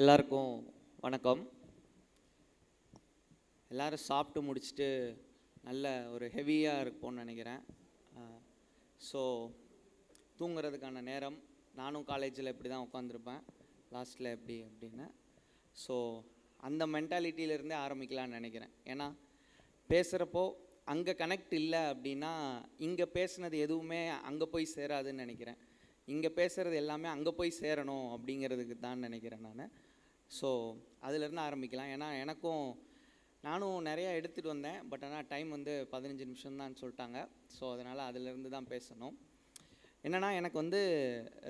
எல்லாருக்கும் வணக்கம். எல்லாரும் சாப்பிட்டு முடிச்சுட்டு நல்ல ஒரு ஹெவியாக இருப்போம்னு நினைக்கிறேன். ஸோ தூங்குறதுக்கான நேரம் நானும் காலேஜில் இப்படி தான் உட்காந்துருப்பேன் லாஸ்ட்டில் எப்படி அப்படின்னு. ஸோ அந்த மென்டாலிட்டியிலேருந்தே ஆரம்பிக்கலாம்னு நினைக்கிறேன். ஏன்னா பேசுகிறப்போ அங்கே கனெக்ட் இல்லை அப்படின்னா இங்கே பேசுனது எதுவுமே அங்கே போய் சேராதுன்னு நினைக்கிறேன். இங்கே பேசுகிறது எல்லாமே அங்கே போய் சேரணும் அப்படிங்கிறதுக்கு தான் நினைக்கிறேன் நான். ஸோ அதுலேருந்து ஆரம்பிக்கலாம். ஏன்னா எனக்கும் நானும் நிறையா எடுத்துகிட்டு வந்தேன். பட் ஆனால் டைம் வந்து பதினஞ்சு நிமிஷம் தான் சொல்லிட்டாங்க. ஸோ அதனால் அதிலேருந்து தான் பேசணும். என்னென்னா எனக்கு வந்து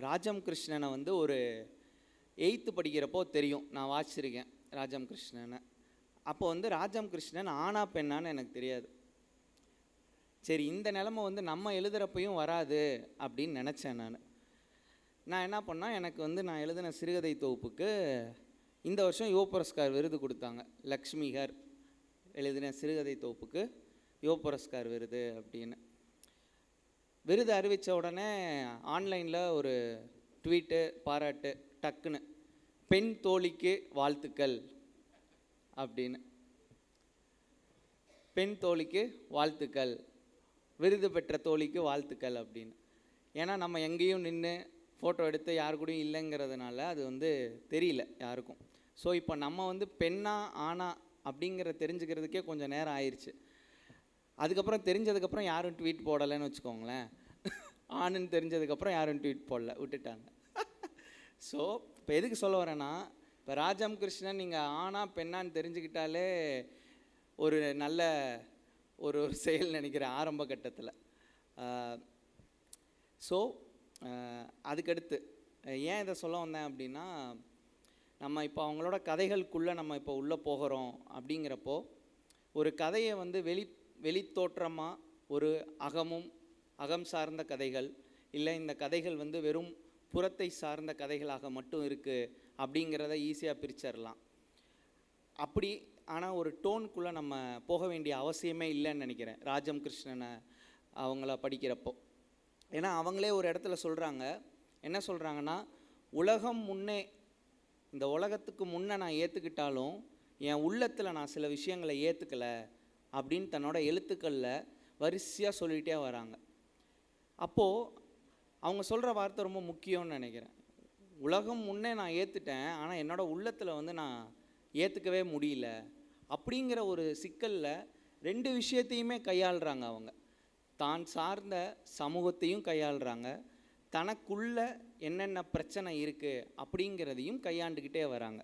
ராஜம் கிருஷ்ணனை வந்து ஒரு எயித்து படிக்கிறப்போ தெரியும். நான் வாசிச்சிருக்கேன் ராஜம் கிருஷ்ணனை அப்போ வந்து ராஜம் கிருஷ்ணன் ஆனா பெண்ணான்னு எனக்கு தெரியாது. சரி இந்த நிலமை வந்து நம்ம எழுதுகிறப்பையும் வராது அப்படின்னு நினச்சேன் நான். நான் என்ன பண்ணால் எனக்கு வந்து நான் எழுதின சிறுகதை தொகுப்புக்கு இந்த வருஷம் யுவபுரஸ்கார் விருது கொடுத்தாங்க. லக்ஷ்மிகர் எழுதின சிறுகதை தொகுப்புக்கு யுவபுரஸ்கார் விருது அப்படின்னு. விருது அறிவித்த உடனே ஆன்லைனில் ஒரு ட்வீட்டு பாராட்டு டக்குன்னு பெண் தோழிக்கு வாழ்த்துக்கள் அப்படின்னு. பெண் தோழிக்கு வாழ்த்துக்கள் விருது பெற்ற தோழிக்கு வாழ்த்துக்கள் அப்படின்னு. ஏன்னா நம்ம எங்கேயும் நின்று ஃபோட்டோ எடுத்து யாரு கூடயும் இல்லைங்கிறதுனால அது வந்து தெரியல யாருக்கும். ஸோ இப்போ நம்ம வந்து பெண்ணா ஆனா அப்படிங்கிற தெரிஞ்சுக்கிறதுக்கே கொஞ்சம் நேரம் ஆயிடுச்சு அதுக்கப்புறம் தெரிஞ்சதுக்கப்புறம் யாரும் ட்வீட் போடலைன்னு வச்சுக்கோங்களேன். ஆணுன்னு தெரிஞ்சதுக்கப்புறம் யாரும் ட்வீட் போடல விட்டுட்டாங்க. ஸோ இப்போ எதுக்கு சொல்ல வரேன்னா இப்போ ராஜாம் கிருஷ்ணன் நீங்கள் ஆனா பெண்ணான்னு தெரிஞ்சுக்கிட்டாலே ஒரு நல்ல ஒரு ஒரு செயல் நினைக்கிறேன் ஆரம்ப கட்டத்தில். ஸோ அதுக்கடுத்து ஏன் இதை சொல்ல வந்தேன் அப்படின்னா நம்ம இப்போ அவங்களோட கதைகளுக்குள்ளே நம்ம இப்போ உள்ளே போகிறோம் அப்படிங்கிறப்போ ஒரு கதையை வந்து வெளி வெளித்தோற்றமாக ஒரு அகமும் அகம் சார்ந்த கதைகள் இல்லை இந்த கதைகள் வந்து வெறும் புறத்தை சார்ந்த கதைகளாக மட்டும் இருக்குது அப்படிங்கிறத ஈஸியாக பிரிச்சிடலாம் அப்படி ஆனால் ஒரு டோனுக்குள்ளே நம்ம போக வேண்டிய அவசியமே இல்லைன்னு நினைக்கிறேன் ராஜம் கிருஷ்ணனை அவங்கள படிக்கிறப்போ. ஏன்னா அவங்களே ஒரு இடத்துல சொல்கிறாங்க என்ன சொல்கிறாங்கன்னா உலகம் முன்னே இந்த உலகத்துக்கு முன்னே நான் ஏற்றுக்கிட்டாலும் என் உள்ளத்தில் நான் சில விஷயங்களை ஏற்றுக்கலை அப்படின்னு தன்னோட எழுத்துக்களில் வரிசையாக சொல்லிகிட்டே வராங்க. அப்போது அவங்க சொல்கிற வார்த்தை ரொம்ப முக்கியம்னு நினைக்கிறேன். உலகம் முன்னே நான் ஏற்றுட்டேன் ஆனால் என்னோடய உள்ளத்தில் வந்து நான் ஏற்றுக்கவே முடியல அப்படிங்கிற ஒரு சிக்கலில் ரெண்டு விஷயத்தையுமே கையாளுறாங்க அவங்க. தான் சார்ந்த சமூகத்தையும் கையாளுறாங்க. தனக்குள்ள என்னென்ன பிரச்சனை இருக்குது அப்படிங்கிறதையும் கையாண்டுக்கிட்டே வராங்க.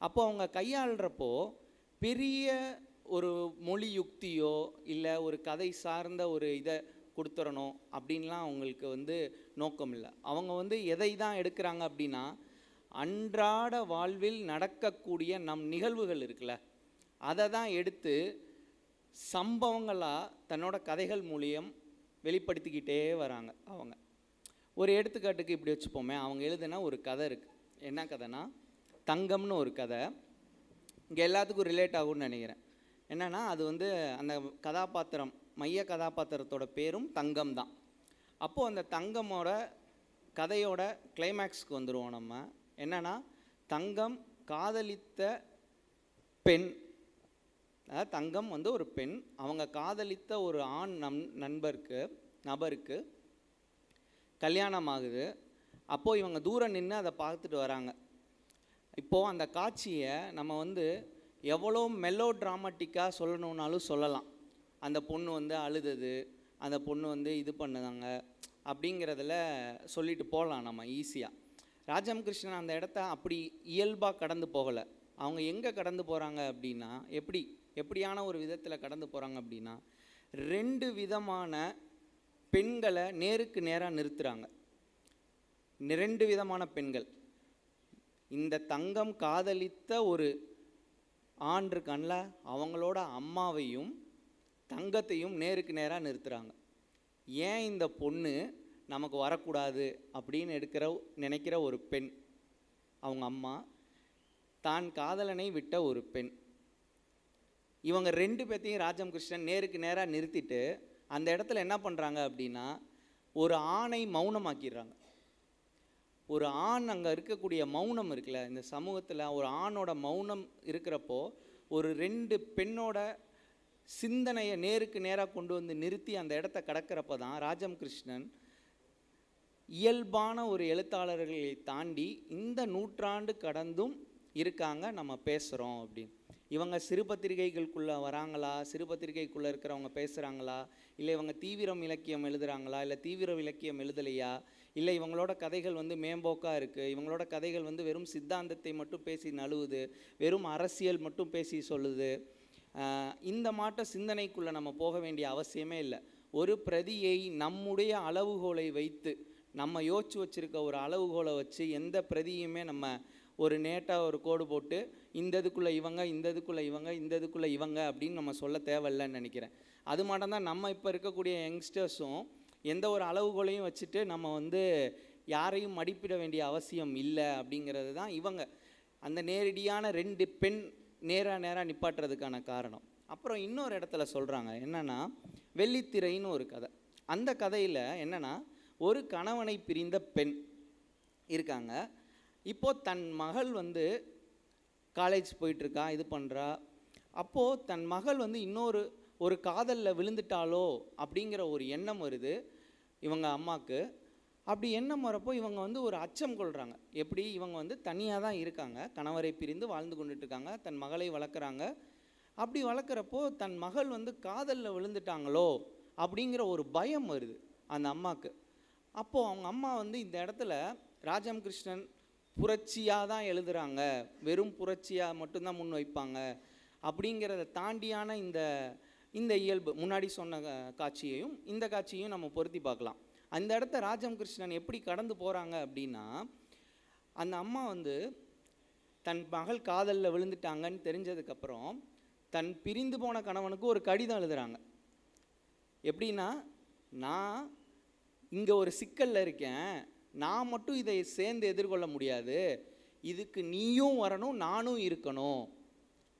அப்போ அவங்க கையாளுறப்போ பெரிய ஒரு மொழி யுக்தியோ இல்லை ஒரு கதை சார்ந்த ஒரு இதை கொடுத்துடணும் அப்படின்லாம் அவங்களுக்கு வந்து நோக்கம் இல்லை. அவங்க வந்து எதை தான் எடுக்கிறாங்க அப்படின்னா அன்றாட வாழ்வில் நடக்கக்கூடிய நம் நிகழ்வுகள் இருக்குல்ல அதை தான் எடுத்து சம்பவங்களாக தன்னோட கதைகள் மூலியம் வெளிப்படுத்திக்கிட்டே வராங்க அவங்க. ஒரு எடுத்துக்காட்டுக்கு இப்படி வச்சுப்போமே அவங்க எழுதுனா ஒரு கதை இருக்குது என்ன கதைனா தங்கம்னு ஒரு கதை. இங்கே எல்லாத்துக்கும் ரிலேட் ஆகும்னு நினைக்கிறேன். என்னென்னா அது வந்து அந்த கதாபாத்திரம் மைய கதாபாத்திரத்தோட பேரும் தங்கம் தான். அப்போது அந்த தங்கமோட கதையோட கிளைமேக்ஸ்க்கு வந்துடுவோம் நம்ம. என்னென்னா தங்கம் காதலித்த பெண் அதாவது தங்கம் வந்து ஒரு பெண் அவங்க காதலித்த ஒரு ஆண் நம் நண்பருக்கு நபருக்கு கல்யாணம் ஆகுது அப்போது இவங்க தூரம் நின்று அதை பார்த்துட்டு வராங்க. இப்போது அந்த காட்சியை நம்ம வந்து எவ்வளோ மெலோ ட்ராமாட்டிக்காக சொல்லணுன்னாலும் சொல்லலாம். அந்த பொண்ணு வந்து அழுதது அந்த பொண்ணு வந்து இது பண்ணுதாங்க அப்படிங்கிறதுல சொல்லிட்டு போகலாம் நம்ம ஈஸியாக ராஜம் கிருஷ்ணன் அந்த இடத்த அப்படி இயல்பாக கடந்து போகலை. அவங்க எங்கே கடந்து போகிறாங்க அப்படின்னா எப்படி எப்படியான ஒரு விதத்தில் கடந்து போகிறாங்க அப்படின்னா ரெண்டு விதமான பெண்களை நேருக்கு நேராக நிறுத்துகிறாங்க ரெண்டு விதமான பெண்கள். இந்த தங்கம் காதலித்த ஒரு ஆண் இருக்கான்ல அவங்களோட அம்மாவையும் தங்கத்தையும் நேருக்கு நேராக நிறுத்துகிறாங்க ஏன் இந்த பொண்ணு நமக்கு வரக்கூடாது அப்படின்னு எடுக்கிற நினைக்கிற ஒரு பெண் அவங்க அம்மா தான் காதலனை விட்ட ஒரு பெண். இவங்க ரெண்டு பேர்த்தையும் ராஜம் கிருஷ்ணன் நேருக்கு நேராக நிறுத்திட்டு அந்த இடத்துல என்ன பண்ணுறாங்க அப்படின்னா ஒரு ஆணை மௌனமாக்கிடுறாங்க. ஒரு ஆண் அங்கே இருக்கக்கூடிய மௌனம் இருக்குல்ல இந்த சமூகத்தில் ஒரு ஆணோட மௌனம் இருக்கிறப்போ ஒரு ரெண்டு பெண்ணோட சிந்தனையை நேருக்கு நேராக கொண்டு வந்து நிறுத்தி அந்த இடத்த கடக்கிறப்ப தான் ராஜம் கிருஷ்ணன் இயல்பான ஒரு எழுத்தாளர்களை தாண்டி இந்த நூற்றாண்டு கடந்தும் இருக்காங்க நம்ம பேசுகிறோம் அப்படின்னு. இவங்க சிறுபத்திரிகைகளுக்குள்ளே வராங்களா? சிறுபத்திரிகைக்குள்ளே இருக்கிறவங்க பேசுகிறாங்களா இல்லை இவங்க தீவிரம் இலக்கியம் எழுதுகிறாங்களா இல்லை தீவிர இலக்கியம் எழுதலையா? இல்லை இவங்களோட கதைகள் வந்து மேம்போக்காக இருக்குது இவங்களோட கதைகள் வந்து வெறும் சித்தாந்தத்தை மட்டும் பேசி நழுவுது வெறும் அரசியல் மட்டும் பேசி சொல்லுது. இந்த மாட்ட சிந்தனைக்குள்ளே நம்ம போக வேண்டிய அவசியமே இல்லை. ஒரு பிரதியை நம்முடைய அளவுகோலை வைத்து நம்ம யோசிச்சு வச்சிருக்க ஒரு அளவுகோலை வச்சு எந்த பிரதியுமே நம்ம ஒரு நேட்டாக ஒரு கோடு போட்டு இந்த இதுக்குள்ளே இவங்க இந்த இதுக்குள்ளே இவங்க இந்த இதுக்குள்ளே இவங்க அப்படின்னு நம்ம சொல்ல தேவையில்லைன்னு நினைக்கிறேன். அது மட்டும் தான் நம்ம இப்போ இருக்கக்கூடிய யங்ஸ்டர்ஸும் எந்த ஒரு அளவுகோலையும் வச்சுட்டு நம்ம வந்து யாரையும் மடிப்பிட வேண்டிய அவசியம் இல்லை அப்படிங்கிறது தான் இவங்க. அந்த நேரடியான ரெண்டு பெண் நேராக நேராக நிப்பாட்டுறதுக்கான காரணம். அப்புறம் இன்னொரு இடத்துல சொல்கிறாங்க என்னென்னா வெள்ளித்திரைன்னு ஒரு கதை. அந்த கதையில் என்னென்னா ஒரு கணவனை பிரிந்த பெண் இருக்காங்க. இப்போது தன் மகள் வந்து காலேஜ் போயிட்டுருக்கா இது பண்ணுறா அப்போது தன் மகள் வந்து இன்னொரு ஒரு காதலில் விழுந்துட்டாலோ அப்படிங்கிற ஒரு எண்ணம் வருது இவங்க அம்மாவுக்கு அப்படி எண்ணம் வரப்போ இவங்க வந்து ஒரு அச்சம் கொள்கிறாங்க எப்படி? இவங்க வந்து தனியாக தான் இருக்காங்க. கணவரை பிரிந்து வாழ்ந்து கொண்டுட்டு இருக்காங்க தன் மகளை வளர்க்குறாங்க. அப்படி வளர்க்குறப்போ தன் மகள் வந்து காதலில் விழுந்துட்டாங்களோ அப்படிங்கிற ஒரு பயம் வருது அந்த அம்மாவுக்கு அப்போது அவங்க அம்மா வந்து இந்த இடத்துல ராஜம் கிருஷ்ணன் புரட்சியாக தான் எழுதுகிறாங்க வெறும் புரட்சியாக மட்டும்தான் முன் வைப்பாங்க. அப்படிங்கிறத தாண்டியான இந்த இந்த இயல்பு. முன்னாடி சொன்ன காட்சியையும் இந்த காட்சியையும் நம்ம பொருத்தி பார்க்கலாம். அந்த இடத்த ராஜம் கிருஷ்ணன் எப்படி கடந்து போகிறாங்க அப்படின்னா அந்த அம்மா வந்து தன் மகள் காதலில் விழுந்துட்டாங்கன்னு தெரிஞ்சதுக்கப்புறம் தன் பிரிந்து போன கணவனுக்கு ஒரு கடிதம் எழுதுகிறாங்க எப்படின்னா நான் இங்கே ஒரு சிக்கலில் இருக்கேன். நான் மட்டும் இதை சேர்ந்து எதிர்கொள்ள முடியாது. இதுக்கு நீயும் வரணும் நானும் இருக்கணும்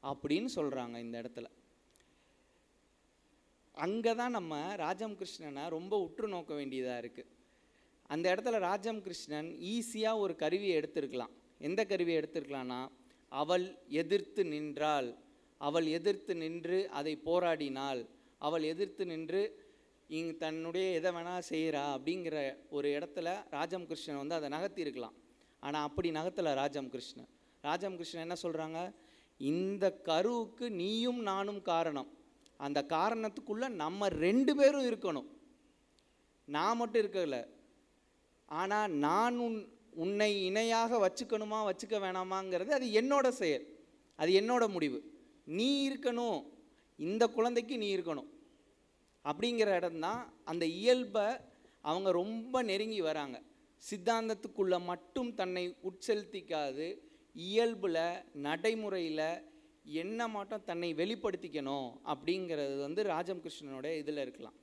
அப்படின்னு சொல்கிறாங்க இந்த இடத்துல. அங்கே தான் நம்ம ராஜம் கிருஷ்ணனை ரொம்ப உற்று நோக்க வேண்டியதாக இருக்குது அந்த இடத்துல ராஜம் கிருஷ்ணன் ஈஸியாக ஒரு கருவியை எடுத்திருக்கலாம். எந்த கருவியை எடுத்திருக்கலாம்னா அவள் எதிர்த்து நின்றாள். அவள் எதிர்த்து நின்று அதை போராடினாள். அவள் எதிர்த்து நின்று இங் தன்னுடைய எதை வேணால் செய்கிறா அப்படிங்கிற ஒரு இடத்துல ராஜம் கிருஷ்ணன் வந்து அதை நகர்த்தி இருக்கலாம் ஆனால் அப்படி நகர்த்தலை ராஜம் கிருஷ்ணன் ராஜம் கிருஷ்ணன் என்ன சொல்கிறாங்க இந்த கருவுக்கு நீயும் நானும் காரணம். அந்த காரணத்துக்குள்ளே நம்ம ரெண்டு பேரும் இருக்கணும். நான் மட்டும் இருக்கல. ஆனால் நான் உன் உன்னை இணையாக வச்சுக்கணுமா வச்சுக்க வேணாமாங்கிறது அது என்னோட செயல். அது என்னோட முடிவு. நீ இருக்கணும். இந்த குழந்தைக்கு நீ இருக்கணும். அப்படிங்கிற இடம்தான் அந்த இயல்பை அவங்க ரொம்ப நெருங்கி வராங்க. சித்தாந்தத்துக்குள்ளே மட்டும் தன்னை உட்செலுத்திக்காது இயல்பில் நடைமுறையில் என்ன மாட்டம் தன்னை வெளிப்படுத்திக்கணும் அப்படிங்கிறது வந்து ராஜம் கிருஷ்ணனோட இதில் இருக்கலாம்.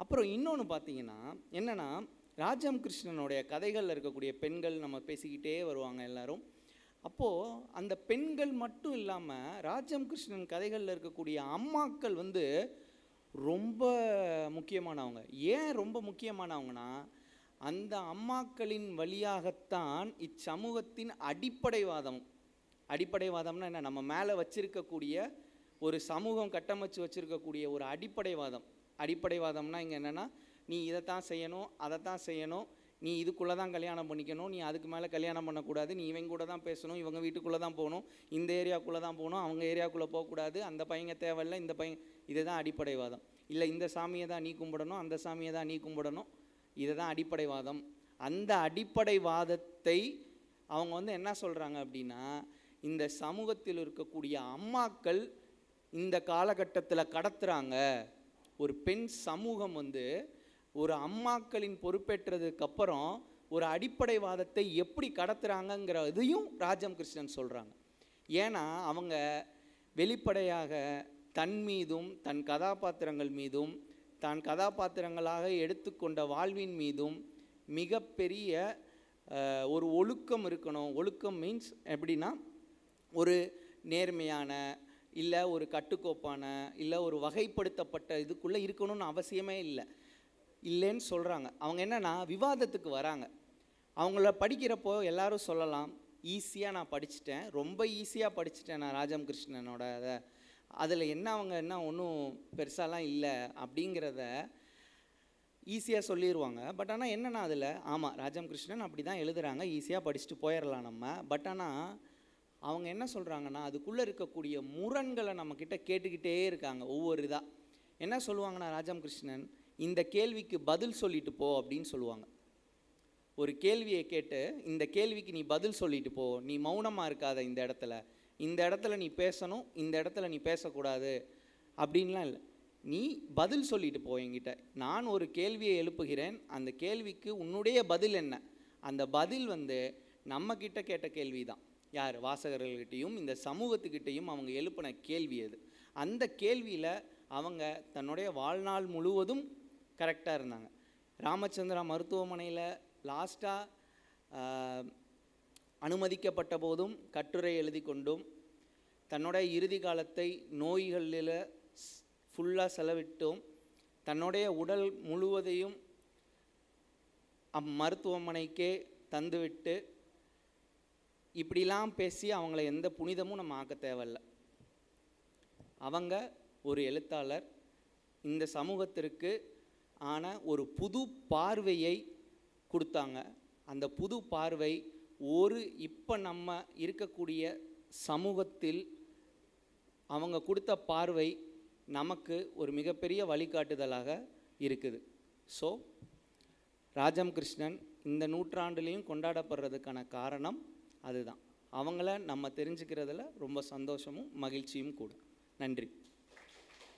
அப்புறம் இன்னொன்று பார்த்தீங்கன்னா என்னன்னா ராஜம் கிருஷ்ணனுடைய கதைகளில் இருக்கக்கூடிய பெண்கள் நம்ம பேசிக்கிட்டே வருவாங்க எல்லாரும். அப்போது அந்த பெண்கள் மட்டும் இல்லாமல் ராஜம் கிருஷ்ணன் கதைகளில் இருக்கக்கூடிய அம்மாக்கள் வந்து ரொம்ப முக்கியமானவங்க. ஏன் ரொம்ப முக்கியமானவங்கன்னா அந்த அம்மாக்களின் வழியாகத்தான் இச்சமூகத்தின் அடிப்படைவாதம் அடிப்படைவாதம்னா என்ன? நம்ம மேலே வச்சிருக்கக்கூடிய ஒரு சமூகம் கட்டமைச்சு வச்சுருக்கக்கூடிய ஒரு அடிப்படைவாதம். அடிப்படைவாதம்னா இங்கே என்னென்னா நீ இதைத்தான் செய்யணும் அதைத்தான் செய்யணும் நீ இதுக்குள்ளே தான் கல்யாணம் பண்ணிக்கணும் நீ அதுக்கு மேலே கல்யாணம் பண்ணக்கூடாது நீ இவங்க கூட தான் பேசணும் இவங்க வீட்டுக்குள்ளே தான் போகணும் இந்த ஏரியாக்குள்ளே தான் போகணும் அவங்க ஏரியாக்குள்ளே போகக்கூடாது அந்த பையங்க தேவையில்லை இந்த பையன் இதுதான் அடிப்படைவாதம். இல்லை இந்த சாமியை தான் நீ கும்பிடணும் அந்த சாமியை தான் நீ கும்பிடணும். இதுதான் அடிப்படைவாதம். அந்த அடிப்படைவாதத்தை அவங்க வந்து என்ன சொல்கிறாங்க அப்படின்னா இந்த சமூகத்தில் இருக்கக்கூடிய அம்மாக்கள் இந்த காலகட்டத்தில் கடத்துகிறாங்க ஒரு பெண் சமூகம் வந்து ஒரு அம்மாக்களின் பொறுப்பேற்றதுக்கப்புறம் ஒரு அடிப்படைவாதத்தை எப்படி கடத்துகிறாங்கங்கிற இதையும் ராஜம் கிருஷ்ணன் சொல்கிறாங்க ஏன்னா அவங்க வெளிப்படையாக தன் மீதும் தன் கதாபாத்திரங்கள் மீதும் தான் கதாபாத்திரங்களாக எடுத்துக்கொண்ட வாழ்வின் மீதும் மிகப்பெரிய ஒரு ஒழுக்கம் இருக்கணும். ஒழுக்கம் மீன்ஸ் எப்படின்னா ஒரு நேர்மையான இல்லை ஒரு கட்டுக்கோப்பான இல்லை ஒரு வகைப்படுத்தப்பட்ட இதுக்குள்ளே இருக்கணும்னு அவசியமே இல்லை. இல்லைன்னு சொல்கிறாங்க அவங்க என்னன்னா விவாதத்துக்கு வராங்க. அவங்கள படிக்கிறப்போ எல்லாரும் சொல்லலாம் ஈஸியாக நான் படிச்சிட்டேன். ரொம்ப ஈஸியாக படிச்சிட்டேன் நான் ராஜம் கிருஷ்ணனோட அதை அதில் என்ன அவங்க என்ன ஒன்றும் பெருசாலாம் இல்லை அப்படிங்கிறத ஈஸியாக சொல்லிடுவாங்க பட் ஆனால் என்னென்னா அதில் ஆமாம் ராஜம் கிருஷ்ணன் அப்படி தான் எழுதுகிறாங்க ஈஸியாக படிச்சுட்டு போயிடலாம் நம்ம. பட் ஆனால் அவங்க என்ன சொல்கிறாங்கன்னா அதுக்குள்ளே இருக்கக்கூடிய முரண்களை நம்மக்கிட்ட கேட்டுக்கிட்டே இருக்காங்க ஒவ்வொரு இதாக என்ன சொல்லுவாங்கன்னா ராஜம் கிருஷ்ணன் இந்த கேள்விக்கு பதில் சொல்லிட்டு போ அப்படின்னு சொல்லுவாங்க. ஒரு கேள்வியை கேட்டு இந்த கேள்விக்கு நீ பதில் சொல்லிட்டு போ. நீ மௌனமாக இருக்காத இந்த இடத்துல. இந்த இடத்துல நீ பேசணும் இந்த இடத்துல நீ பேசக்கூடாது அப்படின்லாம் இல்லை. நீ பதில் சொல்லிட்டு போ என்கிட்ட. நான் ஒரு கேள்வியை எழுப்புகிறேன். அந்த கேள்விக்கு உன்னுடைய பதில் என்ன? அந்த பதில் வந்து நம்மக்கிட்ட கேட்ட கேள்வி தான். யார்? வாசகர்கள்கிட்டையும் இந்த சமூகத்துக்கிட்டையும் அவங்க எழுப்பின கேள்வி அது. அந்த கேள்வியில் அவங்க தன்னுடைய வாழ்நாள் முழுவதும் கரெக்டாக இருந்தாங்க. ராமச்சந்திரா மருத்துவமனையில் லாஸ்ட்டாக அனுமதிக்கப்பட்ட போதும் கட்டுரை எழுதி கொண்டும் தன்னுடைய இறுதி காலத்தை நோய்களில் ஃபுல்லாக செலவிட்டும் தன்னுடைய உடல் முழுவதையும் அம்மருத்துவமனைக்கே தந்துவிட்டு இப்படிலாம் பேசி அவங்கள எந்த புனிதமும் நம்ம ஆக்க தேவையில்ல. அவங்க ஒரு எழுத்தாளர். இந்த சமூகத்திற்கு ஆன ஒரு புது பார்வையை கொடுத்தாங்க. அந்த புது பார்வை ஒரு இப்போ நம்ம இருக்கக்கூடிய சமூகத்தில் அவங்க கொடுத்த பார்வை நமக்கு ஒரு மிகப்பெரிய வழிகாட்டுதலாக இருக்குது. ஸோ ராஜம் கிருஷ்ணன் இந்த நூற்றாண்டுலேயும் கொண்டாடப்படுறதுக்கான காரணம் அதுதான். அவங்கள நம்ம தெரிஞ்சுக்கிறதுல ரொம்ப சந்தோஷமும் மகிழ்ச்சியும் கூட. நன்றி.